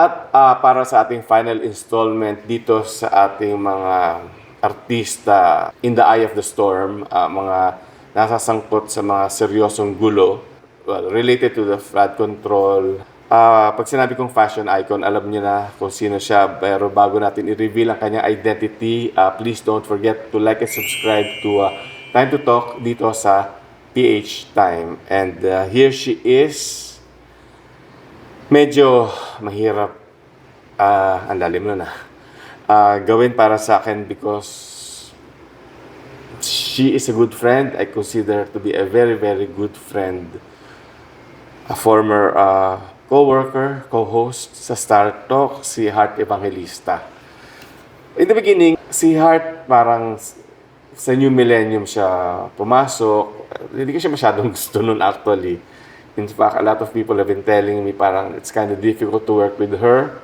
At ah, para sa ating final installment dito sa ating mga artista in the eye of the storm, ah, mga nasasangkot sa mga seryosong gulo, well, related to the flood control. Ah, pag sinabi kong fashion icon, alam niyo na kung sino siya. Pero bago natin i-reveal ang kanyang identity, ah, please don't forget to like and subscribe to ah, Time to Talk dito sa PH Time. And ah, here she is medyo mahirap ah ang lalim nun ah. Ah, gawin para sa akin because she is a good friend. I consider her to be a very, very good friend. A former ah, co-worker, co-host sa Star Talk, si Heart Evangelista. In the beginning, si Heart parang sa new millennium siya pumasok. Hindi ko siya masyadong gusto nun actually. In fact, a lot of people have been telling me parang it's kind of difficult to work with her.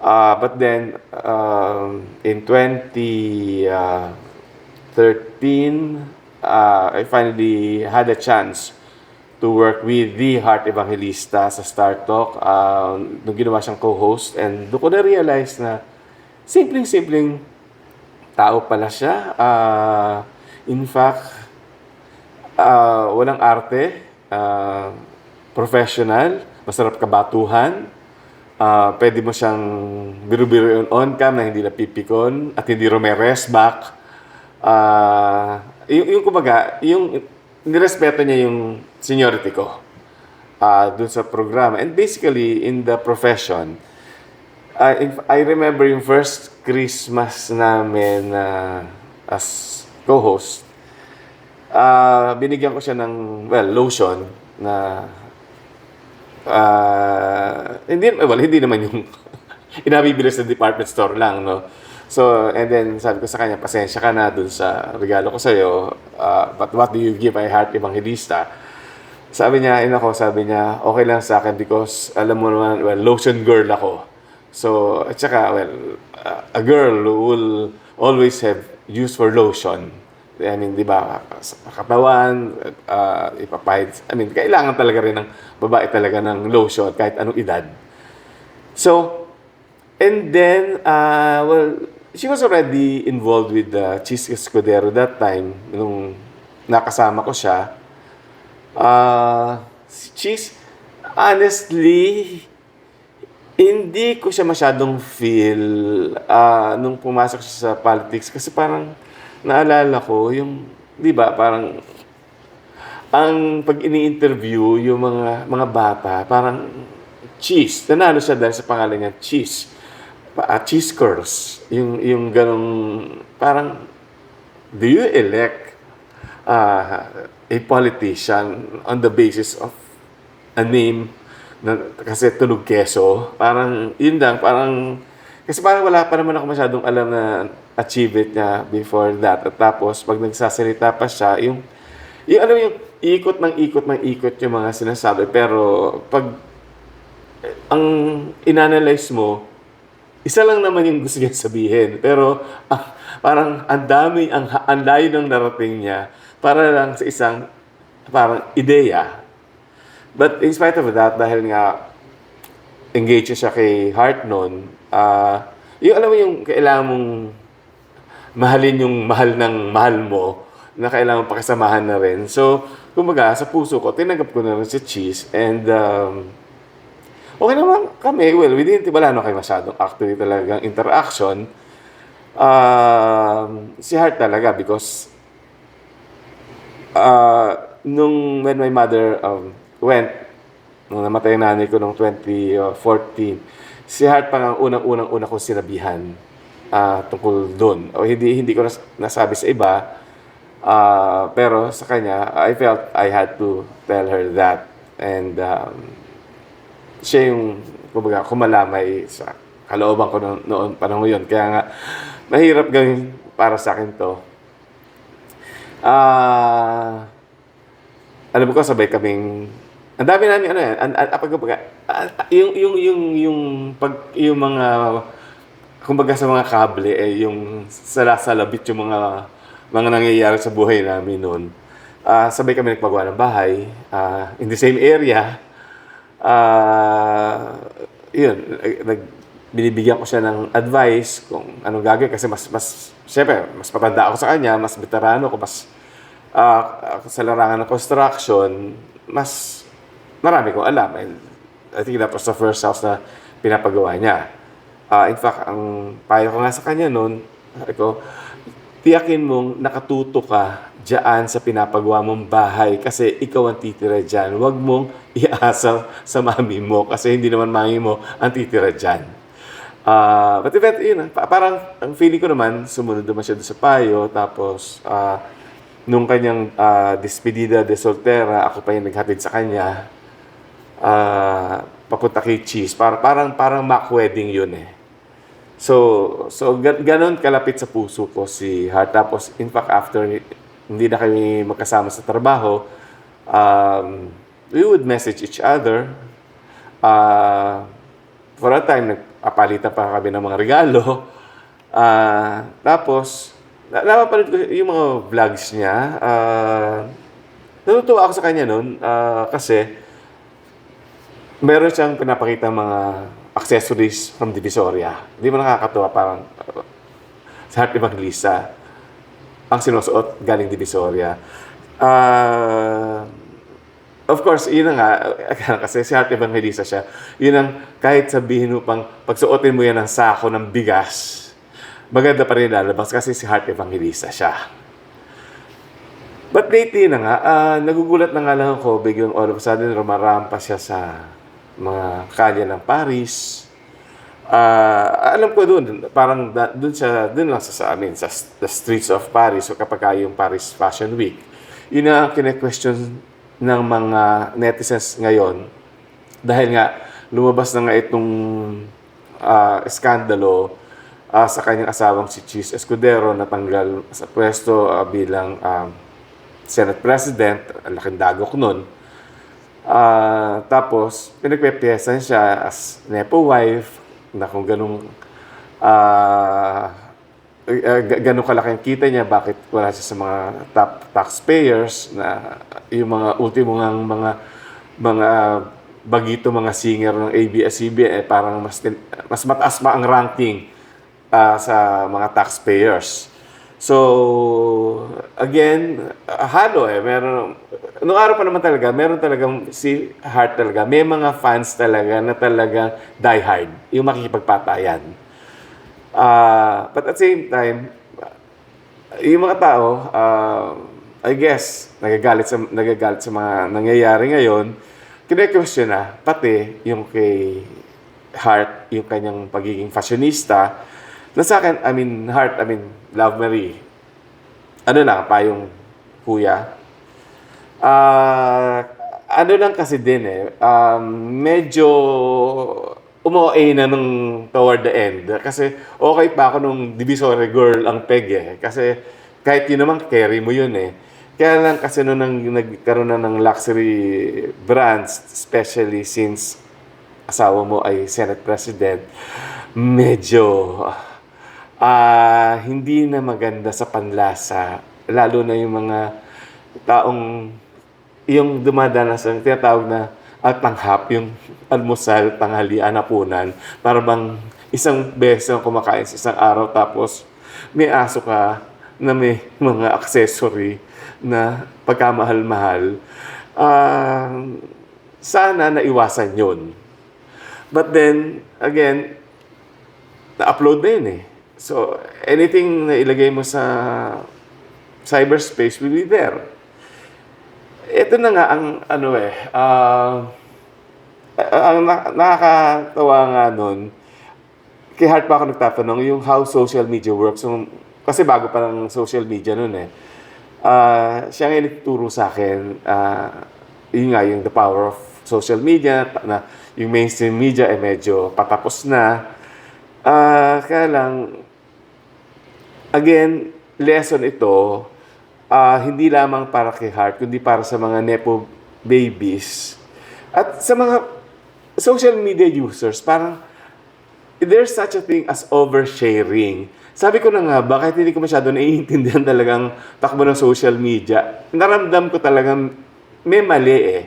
Uh, but then, um, in 2013, uh, I finally had a chance to work with the Heart Evangelista sa Star Talk uh, nung ginawa siyang co-host and doon ko na-realize na simpleng-simpleng tao pala siya. Uh, in fact, uh, walang arte, uh, professional, masarap kabatuhan, uh, pwede mo siyang biru-biru on cam na hindi napipikon at hindi rumeres back. Uh, yung, yung kumbaga, yung nirespeto niya yung seniority ko uh, dun sa programa. And basically, in the profession, I, I remember yung first Christmas namin uh, as co-host, ah binigyan ko siya ng, well, lotion na ah hindi, well, hindi naman yung inabibili sa department store lang, no? So, and then sabi ko sa kanya, pasensya ka na dun sa regalo ko sa'yo, ah, but what do you give my heart evangelista? Sabi niya, ina ko, sabi niya, okay lang sa akin because alam mo naman, well, lotion girl ako. So, at saka, well, uh, a girl will always have use for lotion. I mean, di ba, katawan, uh, ipapahid. I mean, kailangan talaga rin ng babae talaga ng lotion kahit anong edad. So, and then, uh, well, she was already involved with the Cheese Escudero that time, nung nakasama ko siya. Uh, Cheese, honestly, hindi ko siya masyadong feel ah, nung pumasok siya sa politics kasi parang naalala ko yung, di ba, parang ang pag ini-interview yung mga mga bata, parang cheese. Nanalo siya dahil sa pangalan niya, cheese. Pa, ah, cheese curls. Yung, yung ganong, parang, do you elect uh, a politician on the basis of a name na, kasi tunog keso, parang yun lang, parang kasi parang wala pa naman ako masyadong alam na achieve it niya before that. At tapos, pag nagsasalita pa siya, yung, yung mo yung ikot ng ikot ng ikot yung mga sinasabi. Pero, pag ang inanalyze mo, isa lang naman yung gusto niya sabihin. Pero, ah, parang ang dami, ang, ang layo ng narating niya para lang sa isang parang ideya. But in spite of that, dahil nga engaged siya kay Heart noon, ah yung alam mo yung kailangan mong mahalin yung mahal ng mahal mo na kailangan pakisamahan na rin. So, kumbaga, sa puso ko, tinanggap ko na rin si Cheese and um, okay naman kami. Well, we didn't, wala na kayo masyadong actually talagang interaction. Um, si Heart talaga because uh, nung when my mother um, went, nung namatay yung nanay ko noong 2014, si Hart pa ang unang-unang-una kong sinabihan ah, tungkol doon. O hindi, hindi ko nas- nasabi sa iba, ah, pero sa kanya, I felt I had to tell her that. And um, siya yung, kumbaga, kumalamay sa kalooban ko noon, noon panahon yun. Kaya nga, mahirap gawin para sa akin to. Ah, alam ko sabay kaming ang dami namin ano yan, an, an, pag, yung yung yung yung pag yung mga kumbaga sa mga kable eh yung sala-salabit yung mga mga nangyayari sa buhay namin noon. Ah, sabay kami nagpagawa ng bahay ah, in the same area. Ah, yun, nag, binibigyan ko siya ng advice kung anong gagawin kasi mas, mas, syempre, mas patanda ako sa kanya, mas veterano ko, mas ah, sa larangan ng construction, mas marami kong alam. And I think that was the first house na pinapagawa niya. Ah, in fact, ang payo ko nga sa kanya noon, sabi ko, tiyakin mong nakatuto ka dyan sa pinapagawa mong bahay kasi ikaw ang titira dyan. Huwag mong iasa sa mami mo kasi hindi naman mami mo ang titira dyan. Ah, but event, yun, pa- parang ang feeling ko naman, sumunod naman siya doon sa payo. Tapos, ah, nung kanyang ah, despedida de soltera, ako pa yung naghatid sa kanya. Ah, papunta kay Cheese. Parang, parang, parang mock wedding yun eh. So, so ga- ganon kalapit sa puso ko si Hart. Tapos, in fact, after hindi na kami magkasama sa trabaho, um, we would message each other. Uh, for a time, nagpapalitan pa kami ng mga regalo. Ah, tapos, na napapanood ko yung mga vlogs niya. Uh, natutuwa ako sa kanya noon ah, kasi meron siyang pinapakita mga accessories from Divisoria. Hindi mo nakakatuwa parang uh, sa Heart Evangelista ang sinusuot galing Divisoria. Ah, of course, yun nga, kasi si Heart Evangelista siya, yun ang kahit sabihin mo pang pagsuotin mo yan ng sako ng bigas, maganda pa rin lalabas kasi si Heart Evangelista siya. But lately na nga, ah, nagugulat na nga lang ako, biglang all of a sudden rumarampa siya sa mga kalye ng Paris. Ah, alam ko doon, parang da, doon siya, doon lang sa, sa amin, sa the streets of Paris, so kapag ka yung Paris Fashion Week. Yun ang kine-question ng mga netizens ngayon. Dahil nga, lumabas na nga itong ah, eskandalo ah, sa kanyang asawang si Cheese Escudero natanggal sa pwesto ah, bilang um, Senate President, ang laking dagok nun. Ah, tapos, pinagpepiyesan siya as Nepo wife, na kung ganong ah uh, ganong kalaki ang kita niya, bakit wala siya sa mga top taxpayers na yung mga ultimo ng mga mga bagito mga singer ng ABS-CBN eh parang mas mas mataas pa ang ranking ah, sa mga taxpayers. So, again, halo eh. Meron, noong araw pa naman talaga, meron talagang si Heart talaga. May mga fans talaga na talagang diehard. Yung makikipagpatayan. Ah, but at same time, yung mga tao, ah, I guess, nagagalit sa, nagagalit sa mga nangyayari ngayon, kine-question na, pati yung kay Heart, yung kanyang pagiging fashionista, na sa akin, I mean, Heart, I mean, Love Marie, ano lang, payong kuya. Ah, ano lang kasi din eh, um, medyo umuwi na nung toward the end. Kasi okay pa ako nung divisory girl ang peg eh. Kasi kahit yun naman, carry mo yun eh. Kaya lang kasi nung nang, nagkaroon na ng luxury brands, especially since asawa mo ay Senate President, medyo ah hindi na maganda sa panlasa. Lalo na yung mga taong yung dumadanas tinatawag na at tanghap, yung almusal, tanghalian, hapunan, para bang isang beses ang kumakain sa isang araw tapos may aso ka na may mga accessory na pagkamahal-mahal. Ah, sana naiwasan yun. But then, again, na-upload na yun eh. So, anything na ilagay mo sa cyberspace will be there. Ito na nga ang ano eh, ah, ang na- nakakatawa nga nun, kay Hart pa ako nagtatanong, yung how social media works. Yung, kasi bago pa ng social media nun eh. Ah, siya nga nagtuturo sa akin, ah, yun nga, yung the power of social media, na yung mainstream media eh medyo patapos na. Ah, kaya lang, again, lesson ito, ah, hindi lamang para kay Heart, kundi para sa mga Nepo babies. At sa mga social media users, parang there's such a thing as oversharing. Sabi ko na nga, bakit hindi ko masyado naiintindihan talagang takbo ng social media? Naramdam ko talagang may mali eh,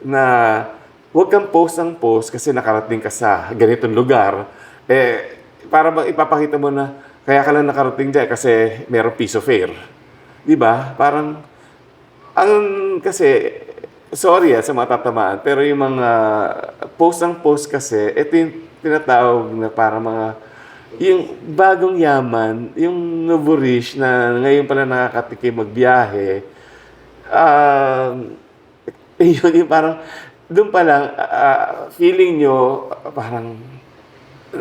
na huwag kang post ng post kasi nakarating ka sa ganitong lugar. Eh, para bang ipapakita mo na kaya ka lang nakarating dyan kasi merong piece of air. Di ba? Parang, ang kasi, sorry ah, sa mga tatamaan, pero yung mga post ng post kasi, ito yung tinatawag na para mga, yung bagong yaman, yung novurish na ngayon pala nakakatikim magbiyahe, um, yun yung parang, doon pa lang, ah, feeling nyo, ah, parang,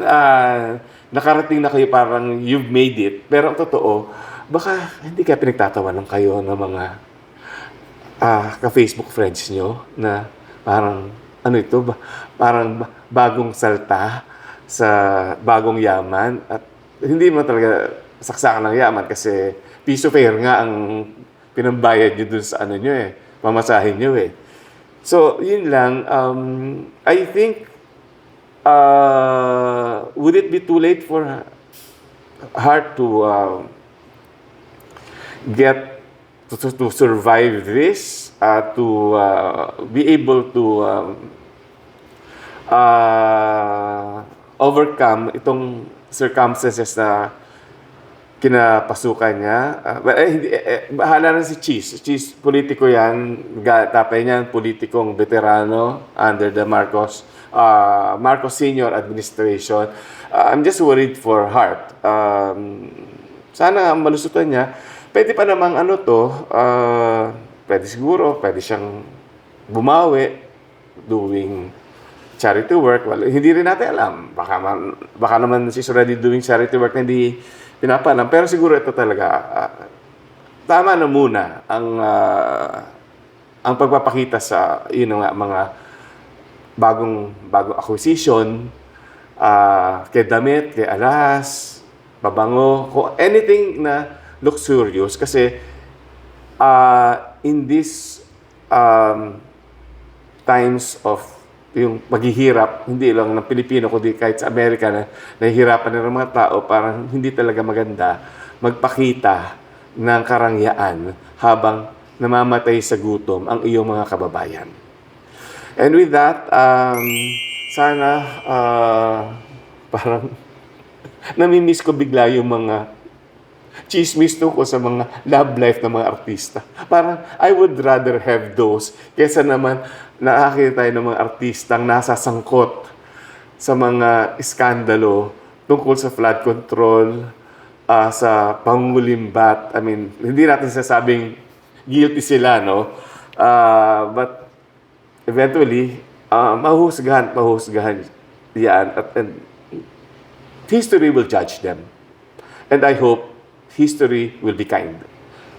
ah, nakarating na kayo parang you've made it. Pero ang totoo, baka hindi ka pinagtatawanan kayo ng mga ah, ka-Facebook friends nyo na parang, ano ito, ba, parang ba- bagong salta sa bagong yaman. At hindi mo talaga saksakan ng yaman kasi piece of air nga ang pinambayad nyo dun sa ano nyo eh, pamasahin nyo eh. So, yun lang. Um, I think uh, would it be too late for Heart to uh, get to, to, survive this, uh, to uh, be able to um, uh, overcome itong circumstances na kinapasukan niya. Uh, but, eh, eh, eh, bahala na si Cheese. Cheese, politiko yan. Tatay niyan, politikong veterano under the Marcos uh, Marcos Senior Administration. Uh, I'm just worried for Heart. Um, sana malusutan niya. Pwede pa namang ano to, uh, pwede siguro, pwede siyang bumawi doing charity work. Well, hindi rin natin alam. Baka, man, baka naman she's already doing charity work na hindi pinapalam. Pero siguro ito talaga, ah, tama na muna ang ah, ang pagpapakita sa yun nga mga bagong bagong acquisition ah, kay damit, kay alas, babango, kung anything na luxurious kasi ah, in this um, times of yung maghihirap, hindi lang ng Pilipino, kundi kahit sa Amerika na nahihirapan na ng mga tao, parang hindi talaga maganda magpakita ng karangyaan habang namamatay sa gutom ang iyong mga kababayan. And with that, um, sana ah, parang namimiss ko bigla yung mga chismis tungkol sa mga love life ng mga artista. Parang, I would rather have those kesa naman nakakita tayo ng mga artistang nasasangkot sa mga iskandalo tungkol sa flood control, ah, sa pangulimbat. I mean, hindi natin sasabing guilty sila, no? Ah, but eventually, uh, mahusgahan, mahusgahan yan. At, and history will judge them. And I hope history will be kind.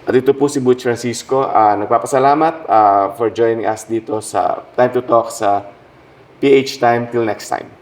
At ito po si Butch Francisco. ah, nagpapasalamat ah, for joining us dito sa Time to Talk sa PH Time. Till next time.